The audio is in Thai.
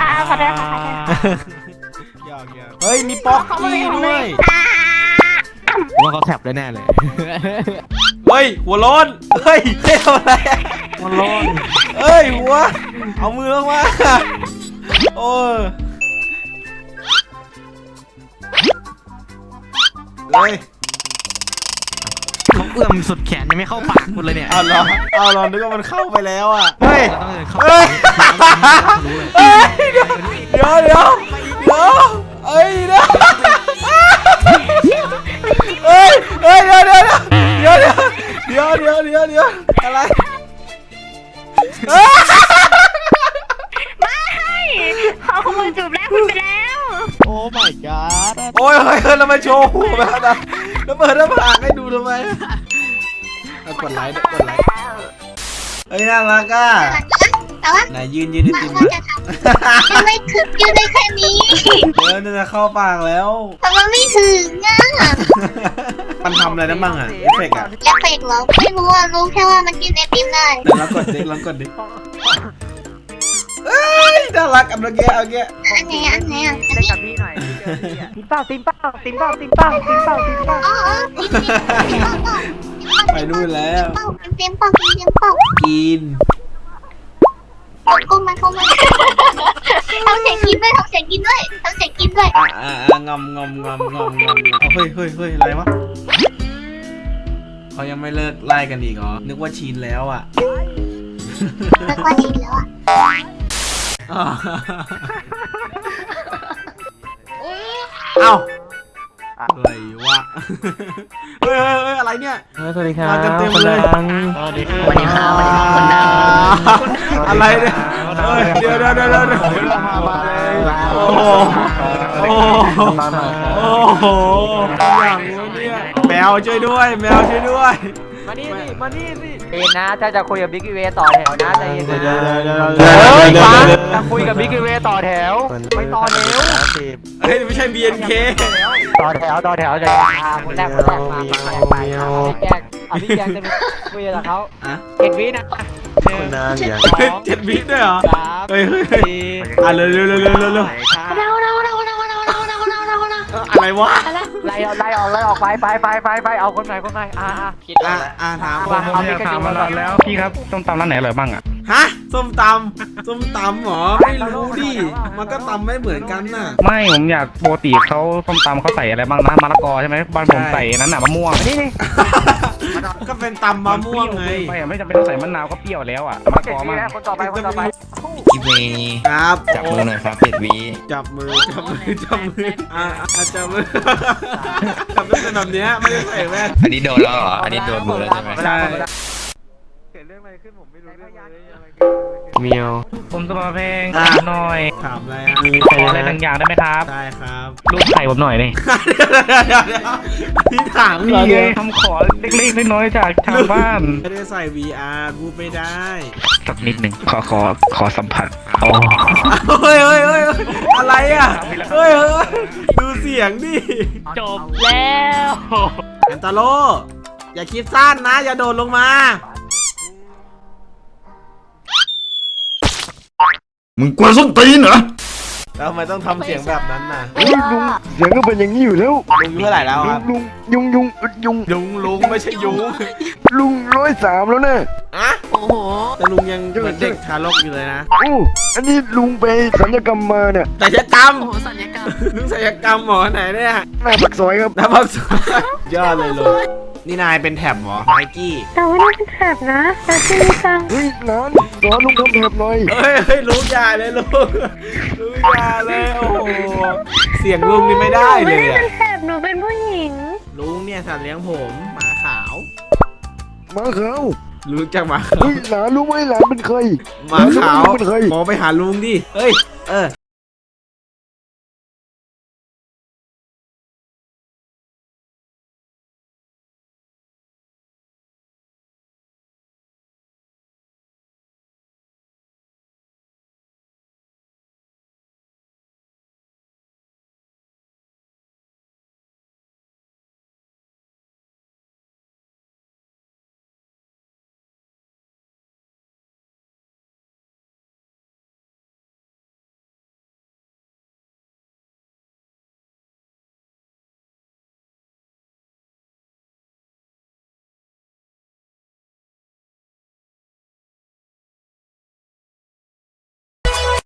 อ่าขอโทษค่ะขอโทษค่ะหยอกหยอกเฮ้ยมีป๊อกกี้ด้วยว่าเขาแท็บได้แน่เลยเฮ้ยหัวโล้นเฮ้ยเฮ้ยทำอะไรมันร้อนเฮ้ยหัวเอามือลงมาโอ้ยเฮ้ยเขาเอื้อมสุดแขนยังไม่เข้าปากคุณเลยเนี่ยเอาเหรอเอาเหรอนึกว่ามันเข้าไปแล้วอะเฮ้ย เราต้องเดินเข้าเฮ้ ดี๋ยวเดี๋ยวเดี๋ยวเดี๋ยวเดี๋ยวอะไรเฮ้ยไม่เขาขโมยจูบแรกคุณไปแล้วโอ้ my god โอ้ยเฮ้ยเฮ้ยแล้วมาโชว์หัวแบบนั้นแล้วเปิดหน้าผากให้ดูทำไมเอากดไลค์ด้วยกดไลค์เฮ้ยน่ารักอะ แต่ว่าไหนยืนยืนไอติมเราจะทำยังไม่ถึงอยู่ในแค่นี้เดี๋ยวน่าจะเข้าปากแล้วแต่มันไม่ถึงอะมันทำอะไรได้บ้างอะเอฟเฟกต์อะจะเฟกเหรอไม่รู้อะรู้แค่ว่ามันกินไอติมได้เดี๋ยวเรากดดิลองกดดิเอ้ยน่ารักอันเมื่อกี้เอาเมื่อกี้อันไหนอันไหนอะอันเล่นนี้กับพี่หน่อยพี่เจอพี่อะติมเป้าติมเป้าติมเป้าติมเป้าติมเป้าติมเป้าอ๋ออ๋อติมติมติมเป้าไปนู่นแล้วเป้าติมติมเป้าติมติมเป้ากิน ก้มมันก้มมันทำเสียงกินด้วยทำเสียงกินด้วยทำเสียงกินด้วยอะอะอะงอมงอมงอมงอมงอมเอาเฮ้ยเฮ้ยเฮ้ยอะไรวะเขายังไม่เลิกไล่กันอีกเหรอ นึกว่าชินแล้วอะแล้วก็ชินแล้วอะอ๋อเอ้าอะไรวะ เฮ้ยเฮ้ยเฮ้ยอะไรเนี่ยสวัสดีครับมากันเต็มเลย คนดังสวัสดีครับสวัสดีครับสวัสดีครับคนดัง อะไรเนี่ยเฮ้ยเดี๋ยวเดี๋ยวเดี๋ยวเดี๋ยวเดี๋ยวมาเลยโอ้โห โอ้โหโอ้โหอย่างนี้เนี่ยแมวช่วยด้วย แมวช่วยด้วย มานี่สิมานี่สิเอ็นนะเจ้าจะคุยกับบิ๊กเวต่อแถวนะใจเย็นนะเดี๋ยวเดี๋ยวเดี๋ยวเฮ้ยเดี๋ยวฟังเดี๋ยวจะคุยกับบิ๊กเวต่อแถวไม่ต่อแถวเฮ้ยไม่ใช่ BNK ต่อแถวต่อแถวจะมาคนแรกคนแรกมามาไปไปเอาพี่แจงเอาพี่แจงจะไปคุยกับเขาอะเจ็ดวินะหนึ่งนานอย่างเฮ้ยเจ็ดวิด้วยเหรอสามเฮ้ยเฮ้ยเฮ้ยสี่อะเร็วเร็วเร็วเร็ว วะไล่ออกไล่ออกไล่ออกไปไปไปไปไปเอาคนไหนคนไหนอ่าอ่า คิดอะอะถามว่าเอาพี่กระจุกมาก่อนแล้วพี่ครับส้มตำร้านไหนอร่อยบ้างอะฮะส้มตำส้มตำเหรอไม่รู้ดิมันก็ตำไม่เหมือนกันน่ะ ไม่ผมอยากปกติเขาส้มตำเขาใส่อะไรบ้างนะมะละกอใช่ไหมบ้านผมใช่ ใส่นั้นน่ะมะม่วงนี่นี่ก็เป็นตำมะม่วงไง ไม่อะไม่จำเป็นต้องใส่มะนาวก็เปรี้ยวแล้วอะมะละเจ็กดอวิมากนะคนต่อไปคนต่อไป พี่เวย์ครับจับมือหน่อยครับเจ็ดวิจับมือจับมือจับมืออะอะจับมือจับมือเป็นแบบเนี้ยไม่ได้ใส่แว่นอันนี้โดนแล้วเหรอ อันนี้โดนมือแล้วใช่ไหม ใช่ เกิดเรื่องอะไร ขึ้นผมไม่รู้เรื่องเลยอะไรเมียวผมสมาเพลงอะ หน่อยถามอะไรขออะไรบางอย่างได้ไหมครับได้ครับรูปไข่ผมหน่อยนี่เดี๋ยวเดี๋ยวพี่ถามเหรนี่อไงเนี่ยทำขอเล็กๆน้อยๆจากทางบ้านไม่ได้ใส่ VR พูดไม่ได้สักนิดหนึ่งขอขอขอสัมผัสโอ้เฮ้ยเฮ้ยเฮ้ยเฮ้ยอะไรอะเฮ้ยเฮ้ยดูเสียงดิจบแล้ว แอนตาโลอย่าคิดสั้นนะ อย่าโดดลงมา มึงกลัวส้นตีนเหรอแล้วทำไมต้องทำเสียงแบบนั้นน่ะเฮ้ยลุงเสียงก็เป็นอย่างนี้อยู่แล้วลุงอายุเท่าไหร่แล้วลุคงรับลุงยุงยุงยุงลุงลุงไม่ใช่ยุงลุงร้อยสามแล้วนะอะโอ้โห แต่ลุงยังเหมือนเด็กทารกอยู่เลยนะโอ้อันนี้ลุงไปสัญญกรรมมาเนี่ยศัลยกรรมโอ้ศัลยกรรมลุงศัลยกรรมหมอไหนเนี่ยหน้าปากซอยครับ น้ำพักสวยยอดเลยลุง นี่นายเป็นแท็บเหรอไมกี้แต่ว่านี่เป็นแถบนะแต่ที่มีตังค์เฮ้ยหลานสอนลุงทำแบบหน่อยเฮ้ยเฮ้ยลุงอยาเลยลุงลุงอยาเลยโอ้โหเสียงลุงนี่ไม่ได้หนูเลไม่ยได้อะเป็นแถบหนูเป็นผู้หญิง ลุงเนี่ยสัตว์เลี้ยงผมหมาขาวหมาขาวรู้จักหมาขาวเฮ้ยหลานรู้ไหมหลานเป็นใครหมาขาวเป็นใครมองไปหาลุงดิเฮ้ยเออ